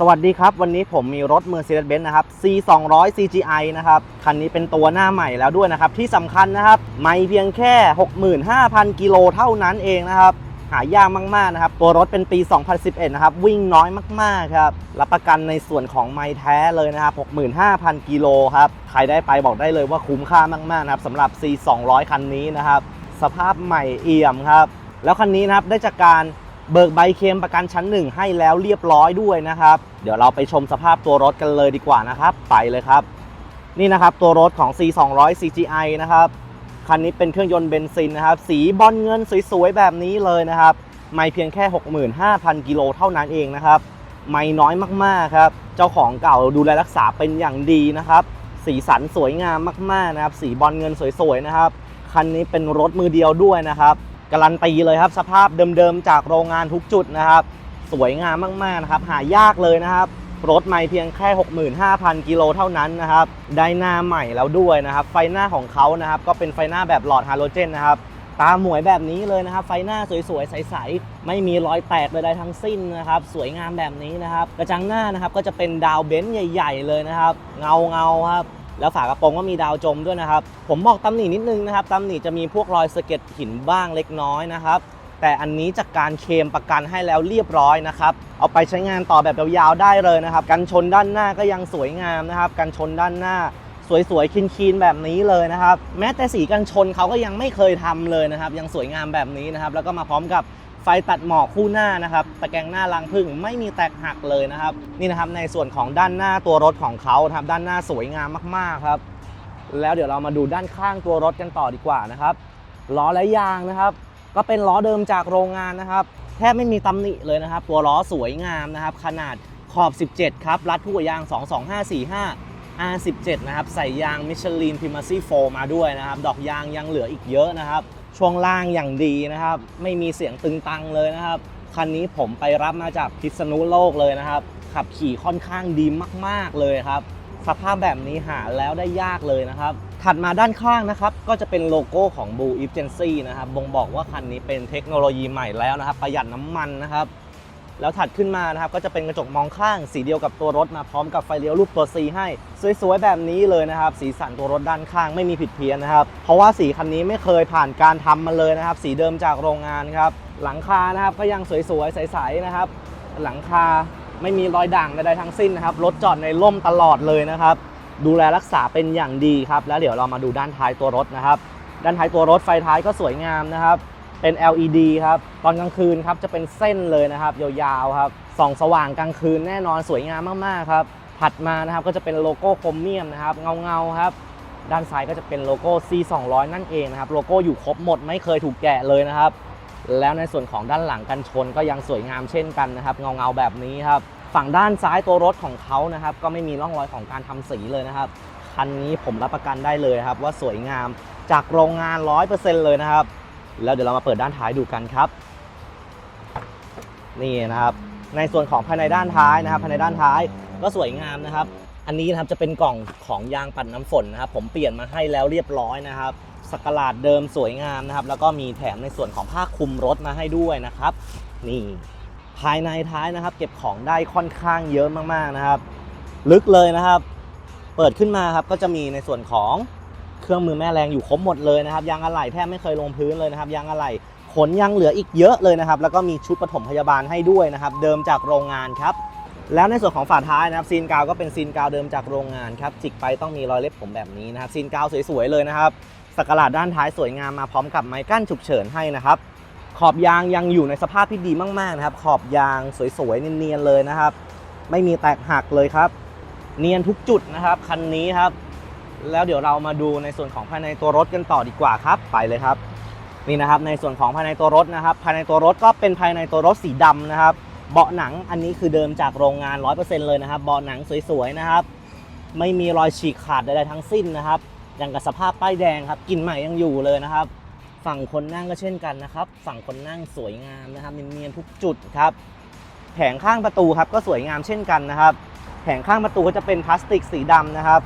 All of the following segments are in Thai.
สวัสดีครับ วันนี้ผมมีรถ Mercedes-Benz นะครับ C 2 0 0 CGI นะครับ คันนี้เป็นตัวหน้าใหม่แล้วด้วยนะครับ ที่สำคัญนะครับ ไม่เพียงแค่ 65,000 กิโลเท่านั้นเองนะครับ หายากมากๆนะครับ ตัวรถเป็นปี 2011 นะครับ วิ่งน้อยมากๆครับ รับประกันในส่วนของไม้แท้เลยนะครับ 65,000 กิโลครับ ใครได้ไปบอกได้เลยว่าคุ้มค่ามากๆนะครับสำหรับ C 2 0 0คันนี้นะครับ สภาพใหม่เอี่ยมครับ แล้วคันนี้นะครับได้จากการ เบิกใบเคลมประกันชั้นหนึ่งให้แล้วเรียบร้อยด้วยนะครับ เดี๋ยวเราไปชมสภาพตัวรถกันเลยดีกว่านะครับ ไปเลยครับ นี่นะครับตัวรถของ C 2 0 0 CGI นะครับคันนี้เป็นเครื่องยนต์เบนซินนะครับ สีบอลเงินสวยๆแบบนี้เลยนะครับ ไม่เพียงแค่ 65,000 กิโลเท่านั้นเองนะครับ ไม่น้อยมากๆครับ เจ้าของเก่าดูแลรักษาเป็นอย่างดีนะครับ สีสันสวยงามมากๆนะครับ สีบอลเงินสวยๆนะครับ คันนี้เป็นรถมือเดียวด้วยนะครับ การันตีเลยครับ สภาพเดิมๆจากโรงงานทุกจุดนะครับ สวยงามมากๆนะครับ หายากเลยนะครับรถไม่เพียงแค่ 65,000 กิโลเท่านั้นนะครับ ได้หน้าใหม่แล้วด้วยนะครับ ไฟหน้าของเขานะครับ ก็เป็นไฟหน้าแบบหลอดฮาโลเจนนะครับ ตาหมวยแบบนี้เลยนะครับ ไฟหน้าสวยๆ ใสๆ ไม่มีรอยแตกใดๆทั้งสิ้นนะครับ สวยงามแบบนี้นะครับ กระจังหน้านะครับ ก็จะเป็นดาวเบนซ์ใหญ่ ๆ เลยนะครับ เงาเงาๆครับ แล้วฝากระโปรงก็มีดาวจมด้วยนะครับ ผมบอกตำหนินิดนึงนะครับตำหนิจะมีพวกรอยสะเก็ดหินบ้างเล็กน้อยนะครับ แต่อันนี้จากการเคลมประกันให้แล้วเรียบร้อยนะครับ เอาไปใช้งานต่อแบบยาวๆได้เลยนะครับ กันชนด้านหน้าก็ยังสวยงามนะครับ กันชนด้านหน้าสวยๆคีนๆแบบนี้เลยนะครับ แม้แต่สีกันชนเขาก็ยังไม่เคยทำเลยนะครับ ยังสวยงามแบบนี้นะครับ แล้วก็มาพร้อมกับ ไฟตัดหมอกคู่หน้านะครับตะแกรงหน้ารังพึ่งไม่มีแตกหักเลยนะครับ นี่นะครับในส่วนของด้านหน้าตัวรถของเขานะครับด้านหน้าสวยงามมากๆครับ แล้วเดี๋ยวเรามาดูด้านข้างตัวรถกันต่อดีกว่านะครับล้อและยางนะครับ ก็เป็นล้อเดิมจากโรงงานนะครับ แทบไม่มีตำหนิเลยนะครับ ตัวล้อสวยงามนะครับ ขนาดขอบ 17 ครับรัดทั่วยาง 22545 R17 นะครับ ใส่ยางมิชลินพิมาซี่โฟมาด้วยนะครับ ดอกยางยังเหลืออีกเยอะนะครับ ช่วงล่างอย่างดีนะครับ ไม่มีเสียงตึงตังเลยนะครับ คันนี้ผมไปรับมาจากพิษณุโลกเลยนะครับ ขับขี่ค่อนข้างดีมาก ๆ เลยครับ สภาพแบบนี้หาแล้วได้ยากเลยนะครับ ถัดมาด้านข้างนะครับ ก็จะเป็นโลโก้ของ Blue e g e n c y นะครับ บ่งบอกว่าคันนี้เป็นเทคโนโลยีใหม่แล้วนะครับ ประหยัดน้ำมันนะครับ แล้วถัดขึ้นมานะครับก็จะเป็นกระจกมองข้างสีเดียวกับตัวรถมาพร้อมกับไฟเลี้ยวรูปตัว C ให้ สวยๆแบบนี้เลยนะครับ สีสันตัวรถด้านข้างไม่มีผิดเพี้ยนนะครับ เพราะว่าสีคันนี้ไม่เคยผ่านการทำมาเลยนะครับ สีเดิมจากโรงงานครับ หลังคานะครับก็ยังสวยๆใสๆนะครับ หลังคาไม่มีรอยด่างใดๆทั้งสิ้นนะครับรถจอดในร่มตลอดเลยนะครับ ดูแลรักษาเป็นอย่างดีครับ แล้วเดี๋ยวเรามาดูด้านท้ายตัวรถนะครับ ด้านท้ายตัวรถไฟท้ายก็สวยงามนะครับ เป็น LED ครับ ตอนกลางคืนครับจะเป็นเส้นเลยนะครับ ยาวๆครับ ส่องสว่างกลางคืนแน่นอนสวยงามมากๆครับ ถัดมานะครับก็จะเป็นโลโก้โครเมียมนะครับ เงาๆครับ ด้านซ้ายก็จะเป็นโลโก้ C 2 0 0นั่นเองนะครับ โลโก้อยู่ครบหมดไม่เคยถูกแกะเลยนะครับ แล้วในส่วนของด้านหลังกันชนก็ยังสวยงามเช่นกันนะครับ เงาๆแบบนี้ครับ ฝั่งด้านซ้ายตัวรถของเขานะครับ ก็ไม่มีร่องรอยของการทำสีเลยนะครับ คันนี้ผมรับประกันได้เลยครับว่าสวยงามจากโรงงาน 100%เลยนะครับ แล้วเดี๋ยวเรามาเปิดด้านท้ายดูกันครับ นี่นะครับ ในส่วนของภายในด้านท้ายนะครับ ภายในด้านท้ายก็สวยงามนะครับ อันนี้นะครับจะเป็นกล่องของยางปัดน้ำฝนนะครับ ผมเปลี่ยนมาให้แล้วเรียบร้อยนะครับสกลาดเดิมสวยงามนะครับ แล้วก็มีแถมในส่วนของผ้าคลุมรถมาให้ด้วยนะครับ นี่ภายในท้ายนะครับ เก็บของได้ค่อนข้างเยอะมากๆนะครับ ลึกเลยนะครับ เปิดขึ้นมาครับก็จะมีในส่วนของ เครื่องมือแม่แรงอยู่ครบหมดเลยนะครับยางอะไหล่แทบไม่เคยลงพื้นเลยนะครับยางอะไหล่ขนยังเหลืออีกเยอะเลยนะครับแล้วก็มีชุดปฐมพยาบาลให้ด้วยนะครับเดิมจากโรงงานครับแล้วในส่วนของฝาท้ายนะครับซีนกาวก็เป็นซีนกาวเดิมจากโรงงานครับจิกไปต้องมีรอยเล็บผมแบบนี้นะครับซีนกาวสวยๆเลยนะครับสกลาดด้านท้ายสวยงามมาพร้อมกับไม้กั้นฉุกเฉินให้นะครับขอบยางยังอยู่ในสภาพที่ดีมากๆนะครับขอบยางสวยๆเนียนๆเลยนะครับ ไม่มีแตกหักเลยครับ เนียนทุกจุดนะครับคันนี้ครับ แล้วเดี๋ยวเรามาดูในส่วนของภายในตัวรถกันต่อดีกว่าครับ ไปเลยครับ นี่นะครับในส่วนของภายในตัวรถนะครับ ภายในตัวรถก็เป็นภายในตัวรถสีดำนะครับ เบาะหนังอันนี้คือเดิมจากโรงงาน 100%เลยนะครับ เบาะหนังสวยๆนะครับ ไม่มีรอยฉีกขาดใดๆทั้งสิ้นนะครับอย่างกับสภาพป้ายแดงครับกลิ่นใหม่ยังอยู่เลยนะครับ ฝั่งคนนั่งก็เช่นกันนะครับ ฝั่งคนนั่งสวยงามนะครับเนียนๆทุกจุดครับ แผงข้างประตูครับก็สวยงามเช่นกันนะครับ แผงข้างประตูก็จะเป็นพลาสติกสีดำนะครับ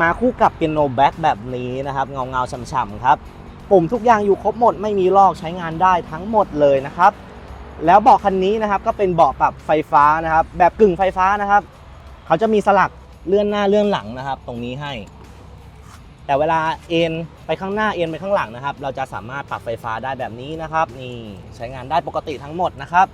มาคู่กับเปียโนแบ็กแบบนี้นะครับ เงาเงาฉ่ำๆครับ ปุ่มทุกอย่างอยู่ครบหมดไม่มีลอกใช้งานได้ทั้งหมดเลยนะครับ แล้วเบาะคันนี้นะครับก็เป็นเบาะปรับไฟฟ้านะครับ แบบกึ่งไฟฟ้านะครับ เขาจะมีสลักเลื่อนหน้าเลื่อนหลังนะครับ ตรงนี้ให้ แต่เวลาเอ็นไปข้างหน้าเอ็นไปข้างหลังนะครับ เราจะสามารถปรับไฟฟ้าได้แบบนี้นะครับ นี่ใช้งานได้ปกติทั้งหมดนะครับ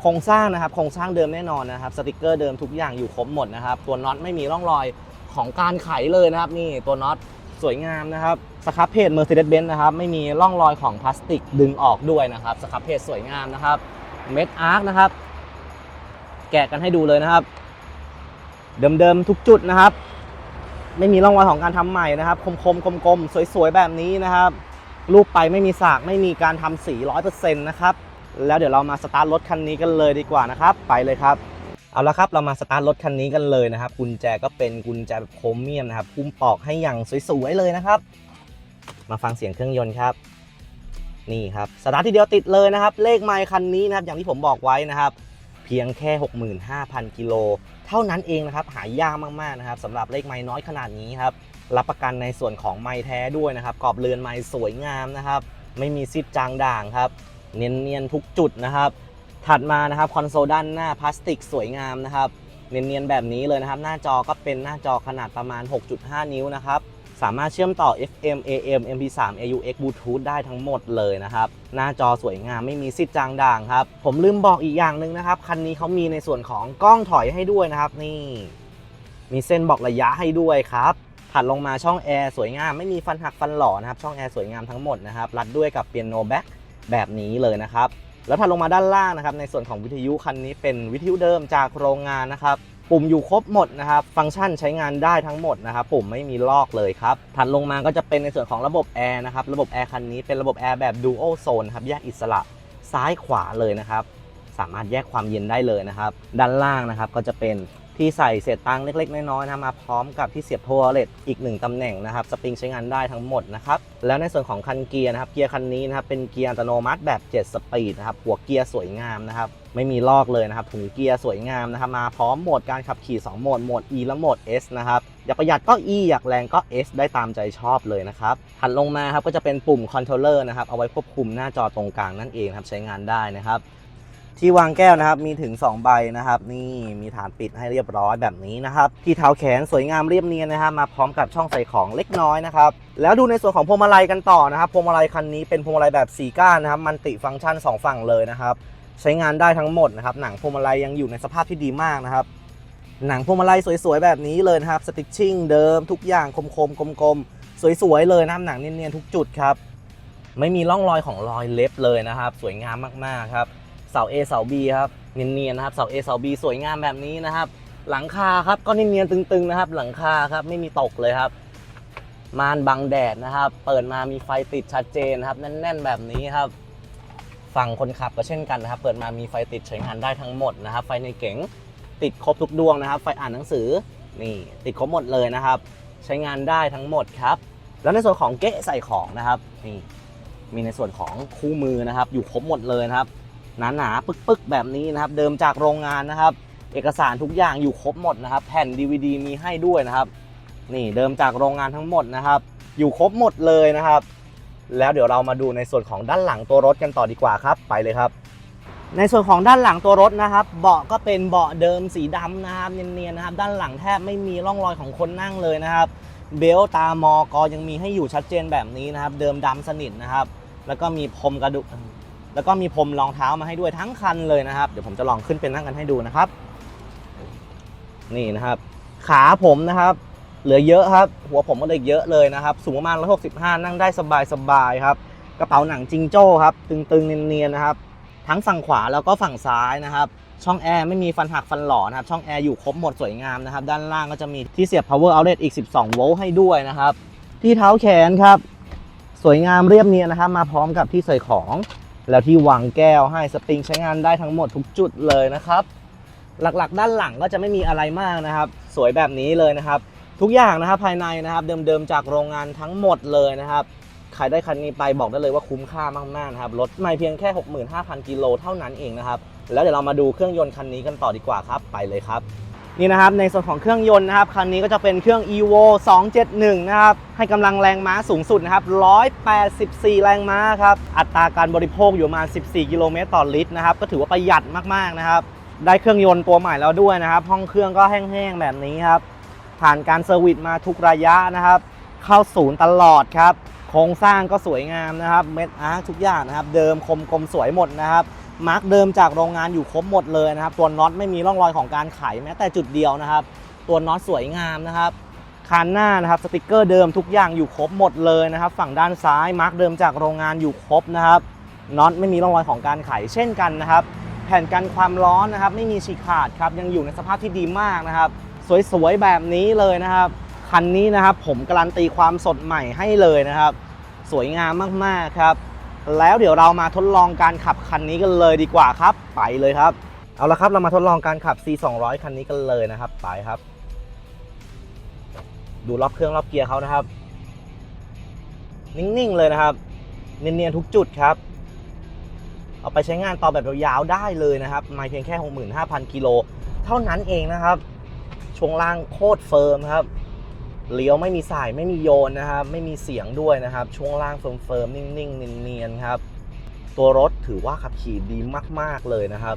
โครงสร้างนะครับโครงสร้างเดิมแน่นอนนะครับสติกเกอร์เดิมทุกอย่างอยู่ครบหมดนะครับ ตัวน็อตไม่มีร่องรอย ของการไขเลยนะครับ นี่ตัวน็อตสวยงามนะครับสครับเพจ Mercedes-Benz นะครับไม่มีร่องรอยของพลาสติกดึงออกด้วยนะครับสครับเพจสวยงามนะครับเม็ดอาร์คนะครับ แกะกันให้ดูเลยนะครับ เดิมๆทุกจุดนะครับ ไม่มีร่องรอยของการทำใหม่นะครับ คมๆกลมๆสวยๆแบบนี้นะครับ รูปไปไม่มีสากไม่มีการทำสีร้อยเปอร์เซ็นต์นะครับ แล้วเดี๋ยวเรามาสตาร์ทรถคันนี้กันเลยดีกว่านะครับ ไปเลยครับ เอาละครับ เรามาสตาร์ทรถคันนี้กันเลยนะครับ กุญแจก็เป็นกุญแจแบบโครเมียมนะครับพุ่มปอกให้อย่างสวยๆเลยนะครับ มาฟังเสียงเครื่องยนต์ครับ นี่ครับสตาร์ททีเดียวติดเลยนะครับ เลขไมล์คันนี้นะครับ อย่างที่ผมบอกไว้นะครับ เพียงแค่ 65,000 กิโล เท่านั้นเองนะครับ หายากมากๆนะครับสำหรับเลขไม้น้อยขนาดนี้ครับ รับประกันในส่วนของไม้แท้ด้วยนะครับกรอบเรือนไม้สวยงามนะครับ ไม่มีซิดจางด่างครับ เนียนๆทุกจุดนะครับ ถัดมานะครับคอนโซลด้านหน้าพลาสติกสวยงามนะครับเนียนๆแบบนี้เลยนะครับ หน้าจอก็เป็นหน้าจอขนาดประมาณ 6.5 นิ้วนะครับสามารถเชื่อมต่อ FM AM MP3 AUX Bluetooth ได้ทั้งหมดเลยนะครับ หน้าจอสวยงามไม่มีซิดจางด่างครับ ผมลืมบอกอีกอย่างหนึ่งนะครับ คันนี้เขามีในส่วนของกล้องถอยให้ด้วยนะครับ นี่ มีเส้นบอกระยะให้ด้วยครับ ถัดลงมาช่องแอร์สวยงามไม่มีฟันหักฟันหล่อนะครับ ช่องแอร์สวยงามทั้งหมดนะครับ รัดด้วยกับเปียโนแบ็คแบบนี้เลยนะครับ แล้วถัดลงมาด้านล่างนะครับ ในส่วนของวิทยุคันนี้เป็นวิทยุเดิมจากโรงงานนะครับปุ่มอยู่ครบหมดนะครับ ฟังก์ชันใช้งานได้ทั้งหมดนะครับปุ่มไม่มีลอกเลยครับถัดลงมาก็จะเป็นในส่วนของระบบแอร์นะครับ ระบบแอร์คันนี้เป็นระบบแอร์แบบดูโอโซนครับแยกอิสระซ้ายขวาเลยนะครับ สามารถแยกความเย็นได้เลยนะครับ ด้านล่างนะครับก็จะเป็น ที่ใส่เศษตังค์เล็กๆ น้อยๆนะมาพร้อมกับที่เสียบโทรเลตอีกหนึ่งตำแหน่งนะครับ สปริงใช้งานได้ทั้งหมดนะครับ แล้วในส่วนของคันเกียร์นะครับ เกียร์คันนี้นะครับเป็นเกียร์อัตโนมัติแบบ 7 สปีดนะครับ หัวเกียร์สวยงามนะครับ ไม่มีลอกเลยนะครับ ถุงเกียร์สวยงามนะครับ มาพร้อมโหมดการขับขี่ 2 โหมด โหมด E และโหมด S นะครับ อยากประหยัดก็ E อยากแรงก็ S ได้ตามใจชอบเลยนะครับ ถัดลงมาครับก็จะเป็นปุ่มคอนโทรลเลอร์นะครับ เอาไว้ควบคุมหน้าจอตรงกลางนั่นเองครับ ใช้งานได้นะครับ ที่วางแก้วนะครับ มีถึง 2 ใบนะครับ นี่มีฐานปิดให้เรียบร้อยแบบนี้นะครับ ที่เท้าแขนสวยงามเรียบเนียนนะครับ มาพร้อมกับช่องใส่ของเล็กน้อยนะครับ แล้วดูในส่วนของพวงมาลัยกันต่อนะครับ พวงมาลัยคันนี้เป็นพวงมาลัยแบบสีก้านนะครับ มันติฟังก์ชัน 2 ฝั่งเลยนะครับ ใช้งานได้ทั้งหมดนะครับ หนังพวงมาลัยยังอยู่ในสภาพที่ดีมากนะครับ หนังพวงมาลัยสวยๆแบบนี้เลยนะครับ สติชชิ่งเดิมทุกอย่างคมๆกลมๆสวยๆเลยนะครับ หนังเนียนๆทุกจุดครับ ไม่มีร่องรอยของรอยเล็บเลยนะครับ สวยงามมากๆครับ เสา A เสา B ครับเนียนๆนะครับเสา A เสา B สวยงามแบบนี้นะครับ หลังคาครับก็เนียนๆตึงๆนะครับ หลังคาครับไม่มีตกเลยครับม่านบังแดดนะครับ เปิดมามีไฟติดชัดเจนครับ แน่นๆแบบนี้ครับ ฝั่งคนขับก็เช่นกันนะครับ เปิดมามีไฟติดใช้งานได้ทั้งหมดนะครับ ไฟในเก๋งติดครบทุกดวงนะครับ ไฟอ่านหนังสือนี่ติดครบหมดเลยนะครับ ใช้งานได้ทั้งหมดครับ แล้วในส่วนของเก๊ะใส่ของนะครับนี่มีในส่วนของคู่มือนะครับ อยู่ครบหมดเลยนะครับ หนาหนาๆปึกๆ แบบนี้นะครับ เดิมจากโรงงานนะครับ เอกสารทุกอย่างอยู่ครบหมดนะครับ แผ่น DVD มีให้ด้วยนะครับ นี่เดิมจากโรงงานทั้งหมดนะครับ อยู่ครบหมดเลยนะครับ แล้วเดี๋ยวเรามาดูในส่วนของด้านหลังตัวรถกันต่อดีกว่าครับไปเลยครับ ในส่วนของด้านหลังตัวรถนะครับ เบาะก็เป็นเบาะเดิมสีดำนะครับเนียนๆนะครับ ด้านหลังแทบไม่มีร่องรอยของคนนั่งเลยนะครับ เบลต์ตามอกอยังมีให้อยู่ชัดเจนแบบนี้นะครับ เดิมดำสนิทนะครับ แล้วก็มีพรมกระดุก แล้วก็มีพรมรองเท้ามาให้ด้วยทั้งคันเลยนะครับ เดี๋ยวผมจะลองขึ้นเป็นนั่งกันให้ดูนะครับ นี่นะครับ ขาผมนะครับ เหลือเยอะครับ หัวผมก็เลยเยอะเลยนะครับ สูงประมาณ165 นั่งได้สบายๆครับ กระเป๋าหนังจิงโจ้ครับ ตึงๆเนียนๆนะครับ ทั้งฝั่งขวาแล้วก็ฝั่งซ้ายนะครับ ช่องแอร์ไม่มีฟันหักฟันหล่อนะครับ ช่องแอร์อยู่ครบหมดสวยงามนะครับ ด้านล่างก็จะมีที่เสียบ power outlet อีก 12 โวลต์ให้ด้วยนะครับ ที่เท้าแขนครับ สวยงามเรียบเนียนนะครับ มาพร้อมกับที่ใส่ของ แล้วที่วางแก้วให้สปริงใช้งานได้ทั้งหมดทุกจุดเลยนะครับ หลักๆ ด้านหลังก็จะไม่มีอะไรมากนะครับ สวยแบบนี้เลยนะครับ ทุกอย่างนะครับภายในนะครับ เดิมๆจากโรงงานทั้งหมดเลยนะครับใครได้คันนี้ไปบอกได้เลยว่าคุ้มค่ามากๆนะครับรถไม่เพียงแค่ 65,000 กิโลเท่านั้นเองนะครับ แล้วเดี๋ยวเรามาดูเครื่องยนต์คันนี้กันต่อดีกว่าครับไปเลยครับ นี่นะครับในส่วนของเครื่องยนต์นะครับคันนี้ก็จะเป็นเครื่อง evo 271 นะครับให้กำลังแรงม้าสูงสุดนะครับ 184 แรงม้าครับอัตราการบริโภคอยู่ประมาณ 14 กิโลเมตรต่อลิตรนะครับก็ถือว่าประหยัดมากๆนะครับได้เครื่องยนต์ตัวใหม่แล้วด้วยนะครับ ห้องเครื่องก็แห้งๆแบบนี้ครับผ่านการเซอร์วิสมาทุกระยะนะครับ เข้าศูนย์ตลอดครับโครงสร้างก็สวยงามนะครับเม็ดอาร์ทุกอย่างนะครับ เดิมคมกลมสวยหมดนะครับ มาร์กเดิมจากโรงงานอยู่ครบหมดเลยนะครับ ตัวน็อตไม่มีร่องรอยของการไขแม้แต่จุดเดียวนะครับ ตัวน็อตสวยงามนะครับคานหน้านะครับสติกเกอร์เดิมทุกอย่างอยู่ครบหมดเลยนะครับ ฝั่งด้านซ้ายมาร์กเดิมจากโรงงานอยู่ครบนะครับน็อตไม่มีร่องรอยของการไขเช่นกันนะครับ แผ่นกันความร้อนนะครับ ไม่มีฉีกขาดครับยังอยู่ในสภาพที่ดีมากนะครับ สวยๆแบบนี้เลยนะครับคันนี้นะครับผมการันตีความสดใหม่ให้เลยนะครับ สวยงามมากๆครับ แล้วเดี๋ยวเรามาทดลองการขับคันนี้กันเลยดีกว่าครับ ไปเลยครับ เอาละครับเรามาทดลองการขับ C 2 0 0คันนี้กันเลยนะครับ ไปครับ ดูรอบเครื่องรอบเกียร์เขานะครับ นิ่งๆเลยนะครับ เนียนๆทุกจุดครับ เอาไปใช้งานต่อแบบยาวๆได้เลยนะครับ ไม่เพียงแค่ 65,000กิโลเท่านั้นเองนะครับช่วงล่างโคตรเฟิร์มครับ เลี้ยวไม่มีสายไม่มีโยนนะครับ ไม่มีเสียงด้วยนะครับ ช่วงล่างเฟิร์มๆนิ่งๆเนียนๆครับ ตัวรถถือว่าขับขี่ดีมาก ๆเลยนะครับ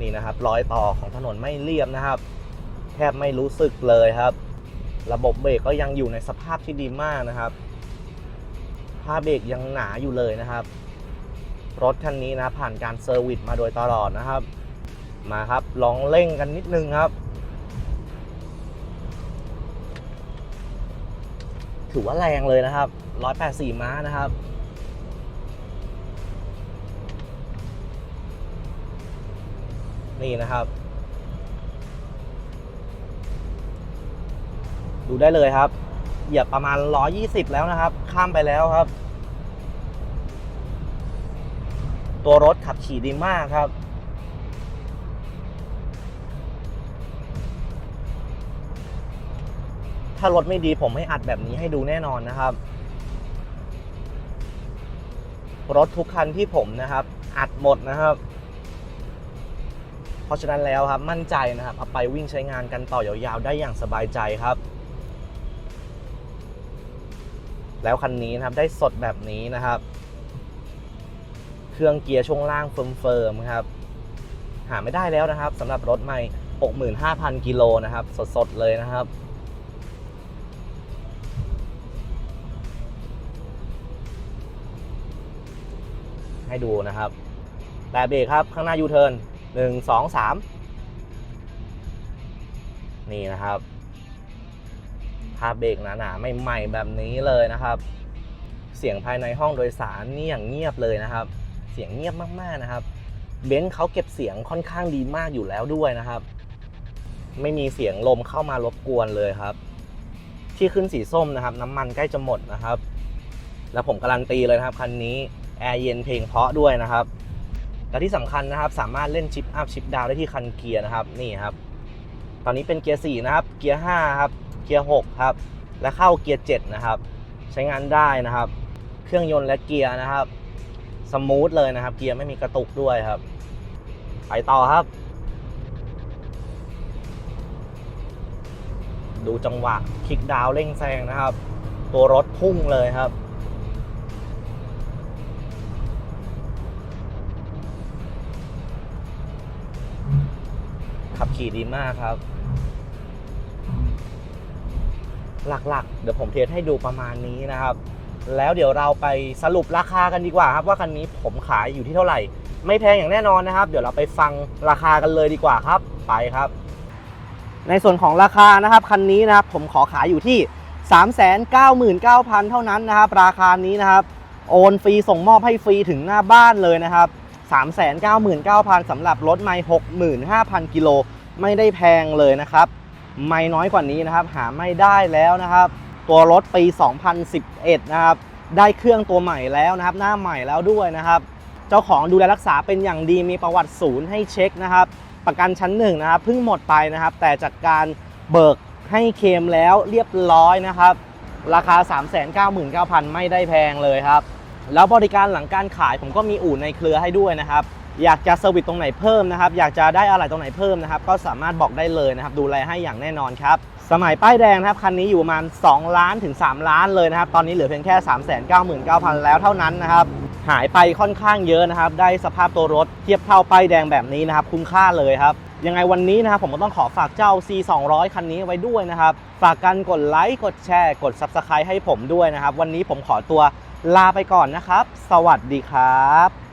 นี่นะครับรอยต่อของถนนไม่เรียบนะครับ แทบไม่รู้สึกเลยครับ ระบบเบรกก็ยังอยู่ในสภาพที่ดีมากนะครับผ้าเบรกยังหนาอยู่เลยนะครับ รถคันนี้นะผ่านการเซอร์วิสมาโดยตลอดนะครับ มาครับลองเร่งกันนิดนึงครับ ถือว่าแรงเลยนะครับ 184 ม้านะครับ นี่นะครับ ดูได้เลยครับ เหยียบประมาณ 120 แล้วนะครับ ข้ามไปแล้วครับ ตัวรถขับขี่ดีมากครับ ถ้ารถไม่ดีผมไม่อัดแบบนี้ให้ดูแน่นอนนะครับ รถทุกคันที่ผมนะครับ อัดหมดนะครับ เพราะฉะนั้นแล้วครับมั่นใจนะครับเอาไปวิ่งใช้งานกันต่อยาวๆ ได้อย่างสบายใจครับ แล้วคันนี้นะครับได้สดแบบนี้นะครับ เครื่องเกียร์ช่วงล่างเฟิร์มๆครับ หาไม่ได้แล้วนะครับสำหรับรถใหม่ 65,000 กิโลนะครับ สดๆเลยนะครับ ให้ดูนะครับแต่เบรกครับข้างหน้ายูเทิร์นหนึ่งสองสามนี่นะครับภาพเบรกหนาๆใหม่ๆแบบนี้เลยนะครับ เสียงภายในห้องโดยสารนี่อย่างเงียบเลยนะครับ เสียงเงียบมากๆนะครับเบนซ์เขาเก็บเสียงค่อนข้างดีมากอยู่แล้วด้วยนะครับ ไม่มีเสียงลมเข้ามารบกวนเลยครับ ที่ขึ้นสีส้มนะครับ น้ำมันใกล้จะหมดนะครับ แล้วผมการันตีเลยนะครับคันนี้ แอร์เย็นเพลงเพาะด้วยนะครับแต่ที่สำคัญนะครับสามารถเล่นชิปอัพชิปดาวได้ที่คันเกียร์นะครับนี่ครับ ตอนนี้เป็นเกียร์4นะครับ เกียร์5ครับ เกียร์6ครับ และเข้าเกียร์7นะครับ ใช้งานได้นะครับ เครื่องยนต์และเกียร์นะครับ สมูทเลยนะครับ เกียร์ไม่มีกระตุกด้วยครับ ไปต่อครับ ดูจังหวะคลิกดาวเร่งแซงนะครับ ตัวรถพุ่งเลยครับ ขี่ดีมากครับ หลักๆ เดี๋ยวผมเทสให้ดูประมาณนี้นะครับ แล้วเดี๋ยวเราไปสรุปราคากันดีกว่าครับ ว่าคันนี้ผมขายอยู่ที่เท่าไหร่ ไม่แพงอย่างแน่นอนนะครับ เดี๋ยวเราไปฟังราคากันเลยดีกว่าครับ ไปครับ ในส่วนของราคานะครับคันนี้นะครับ ผมขอขายอยู่ที่ 399,000 เท่านั้นนะครับ ราคานี้นะครับ โอนฟรีส่งมอบให้ฟรีถึงหน้าบ้านเลยนะครับ399,000สำหรับรถไม่65,000 กิโล ไม่ได้แพงเลยนะครับ ไม่น้อยกว่านี้นะครับ หาไม่ได้แล้วนะครับ ตัวรถปี 2011 นะครับ ได้เครื่องตัวใหม่แล้วนะครับ หน้าใหม่แล้วด้วยนะครับ เจ้าของดูแลรักษาเป็นอย่างดีมีประวัติศูนย์ให้เช็คนะครับ ประกันชั้นหนึ่งนะครับเพิ่งหมดไปนะครับ แต่จากการเบิกให้เคมแล้วเรียบร้อยนะครับ ราคา 399,000 ไม่ได้แพงเลยครับ แล้วบริการหลังการขายผมก็มีอู่ในเครือให้ด้วยนะครับ อยากจะเซอร์วิสตรงไหนเพิ่มนะครับ อยากจะได้อะไรตรงไหนเพิ่มนะครับ ก็สามารถบอกได้เลยนะครับ ดูแลให้อย่างแน่นอนครับ สมัยป้ายแดงนะครับคันนี้อยู่ประมาณ 2 ล้านถึง 3 ล้านเลยนะครับ ตอนนี้เหลือเพียงแค่ 3 9 9 0 0 0 แล้วเท่านั้นนะครับ หายไปค่อนข้างเยอะนะครับ ได้สภาพตัวรถเทียบเท่าป้ายแดงแบบนี้นะครับ คุ้มค่าเลยครับ ยังไงวันนี้นะครับผมก็ต้องขอฝากเจ้า C 2 0 0 คันนี้ไว้ด้วยนะครับ ฝากกันกดไลค์ กดแชร์ กด Subscribe ให้ผมด้วยนะครับ วันนี้ผมขอตัวลาไปก่อนนะครับ สวัสดีครับ